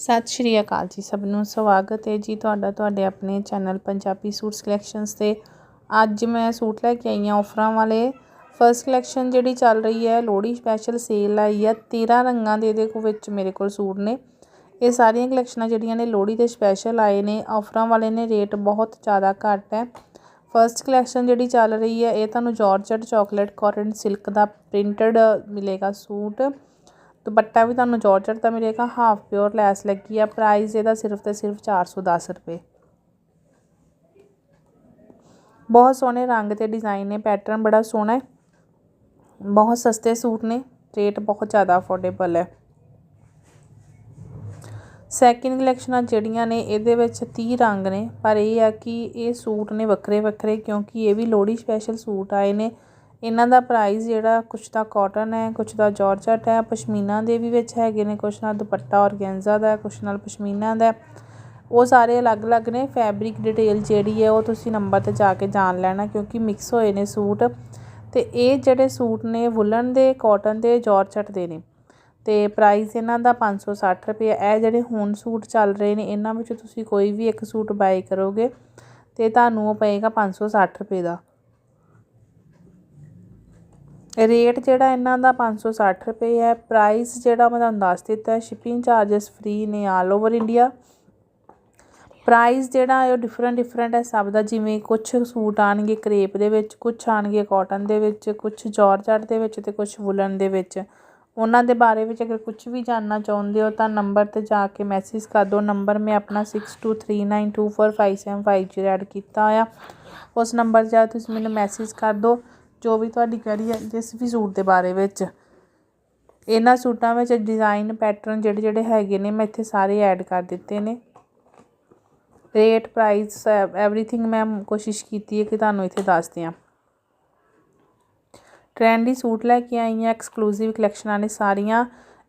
ਸਤਿ ਸ਼੍ਰੀ ਅਕਾਲ ਜੀ ਸਭ ਨੂੰ, ਸਵਾਗਤ ਹੈ ਜੀ ਤੁਹਾਡਾ ਤੁਹਾਡੇ ਆਪਣੇ ਚੈਨਲ ਪੰਜਾਬੀ ਸੂਟਸ ਕਲੈਕਸ਼ਨਸ ਤੇ। ਅੱਜ ਮੈਂ ਸੂਟ ਲੈ ਕੇ ਆਈ ਹਾਂ ਆਫਰਾਂ ਵਾਲੇ। ਫਰਸਟ ਕਲੈਕਸ਼ਨ ਜਿਹੜੀ ਚੱਲ ਰਹੀ ਹੈ, ਲੋਹੜੀ ਸਪੈਸ਼ਲ ਸੇਲ ਆਈ ਹੈ 13 ਰੰਗਾਂ ਦੇ ਇਹਦੇ ਕੋ ਵਿੱਚ ਮੇਰੇ ਕੋਲ ਸੂਟ ਨੇ। ਇਹ ਸਾਰੀਆਂ ਕਲੈਕਸ਼ਨਾਂ ਜਿਹੜੀਆਂ ਨੇ ਲੋਹੜੀ ਦੇ ਸਪੈਸ਼ਲ ਆਏ ਨੇ ਆਫਰਾਂ ਵਾਲੇ ਨੇ ਰੇਟ ਬਹੁਤ ਜ਼ਿਆਦਾ ਘੱਟ ਹੈ। ਫਰਸਟ ਕਲੈਕਸ਼ਨ ਜਿਹੜੀ ਚੱਲ ਰਹੀ ਹੈ, ਇਹ ਤੁਹਾਨੂੰ ਜਾਰਜਟ ਚਾਕਲੇਟ ਕਾਟਨ ਸਿਲਕ ਦਾ ਪ੍ਰਿੰਟਡ ਮਿਲੇਗਾ ਸੂਟ। ਦੁਪੱਟਾ ਵੀ ਤੁਹਾਨੂੰ ਜਾਰਜਟ ਦਾ ਮਿਲੇਗਾ ਹਾਫ ਪਿਓਰ ਲੈਸ ਲੱਗੀ ਆ ਪ੍ਰਾਈਸ ਇਹਦਾ ਸਿਰਫ ਤੇ ਸਿਰਫ 410 ਰੁਪਏ। ਬਹੁਤ ਸੋਹਣੇ ਰੰਗ ਤੇ ਡਿਜ਼ਾਈਨ ਨੇ ਪੈਟਰਨ ਬੜਾ ਸੋਹਣਾ ਹੈ। ਬਹੁਤ ਸਸਤੇ ਸੂਟ ਨੇ ਰੇਟ ਬਹੁਤ ਜ਼ਿਆਦਾ ਅਫੋਰਡੇਬਲ ਹੈ। ਸੈਕਿੰਡ ਕਲੈਕਸ਼ਨਾਂ ਜਿਹੜੀਆਂ ਨੇ, ਇਹਦੇ ਵਿੱਚ 30 ਰੰਗ ਨੇ, ਪਰ ਇਹ ਆ ਕਿ ਇਹ ਸੂਟ ਨੇ ਵੱਖਰੇ ਵੱਖਰੇ ਕਿਉਂਕਿ ਇਹ ਵੀ ਲੋਹੜੀ ਸਪੈਸ਼ਲ ਸੂਟ ਆਏ ਨੇ। ਇਹਨਾਂ ਦਾ ਪ੍ਰਾਈਜ਼ ਜਿਹੜਾ ਕੁਛ ਦਾ ਕੋਟਨ ਹੈ, ਕੁਛ ਦਾ ਜਾਰਜਟ ਹੈ, ਪਸ਼ਮੀਨਾ ਦੇ ਵੀ ਵਿੱਚ ਹੈਗੇ ਨੇ, ਕੁਛ ਨਾਲ ਦੁਪੱਟਾ ਔਰਗੈਂਜ਼ਾ ਦਾ ਕੁਛ ਨਾਲ ਪਸ਼ਮੀਨਾ ਦਾ ਉਹ ਸਾਰੇ ਅਲੱਗ-ਅਲੱਗ ਨੇ ਫੈਬਰਿਕ ਡਿਟੇਲ ਜਿਹੜੀ ਹੈ ਉਹ ਤੁਸੀਂ ਨੰਬਰ ਤੇ ਜਾ ਕੇ ਜਾਣ ਲੈਣਾ ਕਿਉਂਕਿ ਮਿਕਸ ਹੋਏ ਨੇ ਸੂਟ। ਤੇ ਇਹ ਜਿਹੜੇ ਸੂਟ ਨੇ ਵੁਲਨ ਦੇ ਕਾਟਨ ਦੇ ਜਾਰਜਟ ਦੇ ਨੇ। ਤੇ ਪ੍ਰਾਈਸ ਇਹਨਾਂ ਦਾ 560 ਰੁਪਏ। ਇਹ ਜਿਹੜੇ ਹੁਣ ਸੂਟ ਚੱਲ ਰਹੇ ਨੇ, ਇਹਨਾਂ ਵਿੱਚ ਤੁਸੀਂ ਕੋਈ ਵੀ ਇੱਕ ਸੂਟ ਬਾਈ ਕਰੋਗੇ ਤੇ ਤੁਹਾਨੂੰ ਉਹ ਪਏਗਾ 560 ਰੁਪਏ ਦਾ। ਰੇਟ ਜਿਹੜਾ ਇਹਨਾਂ ਦਾ 560 ਰੁਪਏ ਹੈ। ਪ੍ਰਾਈਸ ਜਿਹੜਾ ਮੈਂ ਤੁਹਾਨੂੰ ਦੱਸ ਦਿੱਤਾ ਸ਼ਿਪਿੰਗ ਚਾਰजेस ਫ੍ਰੀ ਨੇ ਆਲ ਓਵਰ ਇੰਡੀਆ ਪ੍ਰਾਈਸ ਜਿਹੜਾ ਹੈ ਉਹ ਡਿਫਰੈਂਟ ਡਿਫਰੈਂਟ ਹੈ ਸਭ ਦਾ, ਜਿਵੇਂ ਕੁਝ ਸੂਟ ਆਣਗੇ ਕਰੇਪ ਦੇ ਵਿੱਚ ਕੁਝ ਆਣਗੇ ਕਾਟਨ ਦੇ ਵਿੱਚ ਕੁਝ ਜਾਰਜਟ ਦੇ ਵਿੱਚ ਤੇ ਕੁਝ ਵੁਲਨ ਦੇ ਵਿੱਚ। ਉਹਨਾਂ ਦੇ ਬਾਰੇ ਵਿੱਚ ਅਗਰ ਕੁਝ ਵੀ ਜਾਣਨਾ ਚਾਹੁੰਦੇ ਹੋ ਤਾਂ ਨੰਬਰ ਤੇ ਜਾ ਕੇ ਮੈਸੇਜ ਕਰ ਦਿਓ। ਨੰਬਰ ਮੈਂ ਆਪਣਾ 6239245750 ਐਡ ਕੀਤਾ ਹੋਇਆ। ਉਸ ਨੰਬਰ 'ਤੇ ਜਾ ਤੁਸੀਂ ਮੈਨੂੰ ਮੈਸੇਜ ਕਰ ਦਿਓ। ਜੋ ਵੀ ਤੁਹਾਡੀ ਕੁਐਰੀ ਹੈ ਜਿਸ ਵੀ ਸੂਟ ਦੇ ਬਾਰੇ ਵਿੱਚ। ਇਹਨਾਂ ਸੂਟਾਂ ਵਿੱਚ ਡਿਜ਼ਾਈਨ ਪੈਟਰਨ ਜਿਹੜੇ ਜਿਹੜੇ ਹੈਗੇ ਨੇ, ਮੈਂ ਇੱਥੇ ਸਾਰੇ ਐਡ ਕਰ ਦਿੱਤੇ ਨੇ। ਰੇਟ ਪ੍ਰਾਈਸ ਐਵਰੀਥਿੰਗ ਮੈਂ ਕੋਸ਼ਿਸ਼ ਕੀਤੀ ਹੈ ਕਿ ਤੁਹਾਨੂੰ ਇੱਥੇ ਦੱਸ ਦਿਆਂ। ਟ੍ਰੈਂਡੀ ਸੂਟ ਲੈ ਕੇ ਆਈ ਹਾਂ ਐਕਸਕਲੂਸਿਵ ਕਲੈਕਸ਼ਨਾਂ ਨੇ ਸਾਰੀਆਂ।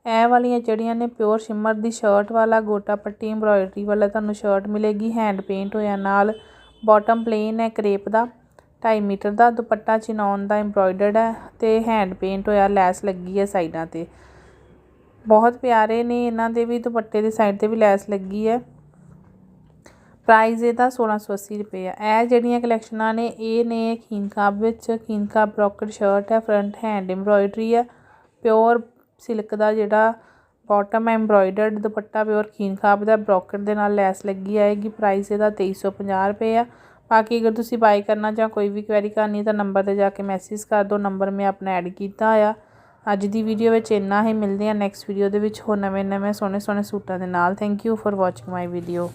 ਇਹ ਵਾਲੀਆਂ ਜਿਹੜੀਆਂ ਨੇ ਪਿਓਰ ਸ਼ਿਮਰ ਦੀ ਸ਼ਰਟ ਵਾਲਾ, ਗੋਟਾ ਪੱਟੀ ਐਮਬ੍ਰੋਇਡਰੀ ਵਾਲਾ ਤੁਹਾਨੂੰ ਸ਼ਰਟ ਮਿਲੇਗੀ ਹੈਂਡ ਪੇਂਟ ਹੋਇਆ ਨਾਲ। ਬਾਟਮ ਪਲੇਨ ਹੈ ਕਰੇਪ ਦਾ। 2.5 ਮੀਟਰ ਦਾ ਦੁਪੱਟਾ ਚਿਨੌਨ ਦਾ ਐਮਬ੍ਰੋਇਡਰਡ ਹੈ ਤੇ ਹੈਂਡ ਪੇਂਟ ਹੋਇਆ, ਲੈਸ ਲੱਗੀ ਹੈ ਸਾਈਡਾਂ ਤੇ। ਬਹੁਤ ਪਿਆਰੇ ਨੇ ਇਹਨਾਂ ਦੇ ਵੀ, ਦੁਪੱਟੇ ਦੇ ਸਾਈਡ ਤੇ ਵੀ ਲੈਸ ਲੱਗੀ ਹੈ। ਪ੍ਰਾਈਸ ਇਹਦਾ 1680 ਰੁਪਏ ਆ। ਇਹ ਜਿਹੜੀਆਂ ਕਲੈਕਸ਼ਨਾਂ ਨੇ, ਇਹ ਨੇ ਖੀਨਕਾਬ ਵਿੱਚ ਖੀਨਕਾਬ ਬ੍ਰੋਕਡ ਸ਼ਰਟ ਹੈ ਫਰੰਟ ਹੈਂਡ ਐਮਬ੍ਰੋਇਡਰੀ ਹੈ। ਪਿਓਰ ਸਿਲਕ ਦਾ ਜਿਹੜਾ ਬਾਟਮ ਐਮਬ੍ਰੋਇਡਰਡ ਦੁਪੱਟਾ ਪਿਓਰ ਖੀਨਕਾਬ ਦਾ ਬ੍ਰੋਕਡ ਦੇ ਨਾਲ ਲੈਸ ਲੱਗੀ ਆਏਗੀ। ਪ੍ਰਾਈਸ ਇਹਦਾ 2350 ਰੁਪਏ ਆ। ਬਾਕੀ ਅਗਰ ਤੁਸੀਂ ਬਾਈ ਕਰਨਾ ਜਾਂ ਕੋਈ ਵੀ ਕੁਐਰੀ ਕਰਨੀ ਤਾਂ ਨੰਬਰ ਤੇ ਜਾ ਕੇ ਮੈਸੇਜ ਕਰ ਦਿਓ। ਨੰਬਰ ਮੈਂ ਆਪਣਾ ਐਡ ਕੀਤਾ ਆ। ਅੱਜ ਦੀ ਵੀਡੀਓ ਵਿੱਚ ਇੰਨਾ ਹੀ। ਮਿਲਦੇ ਆ ਨੈਕਸਟ ਵੀਡੀਓ ਦੇ ਵਿੱਚ ਹੋਰ ਨਵੇਂ ਨਵੇਂ ਸੋਹਣੇ ਸੋਹਣੇ ਸੂਟਾਂ ਦੇ ਨਾਲ। Thank you for watching my video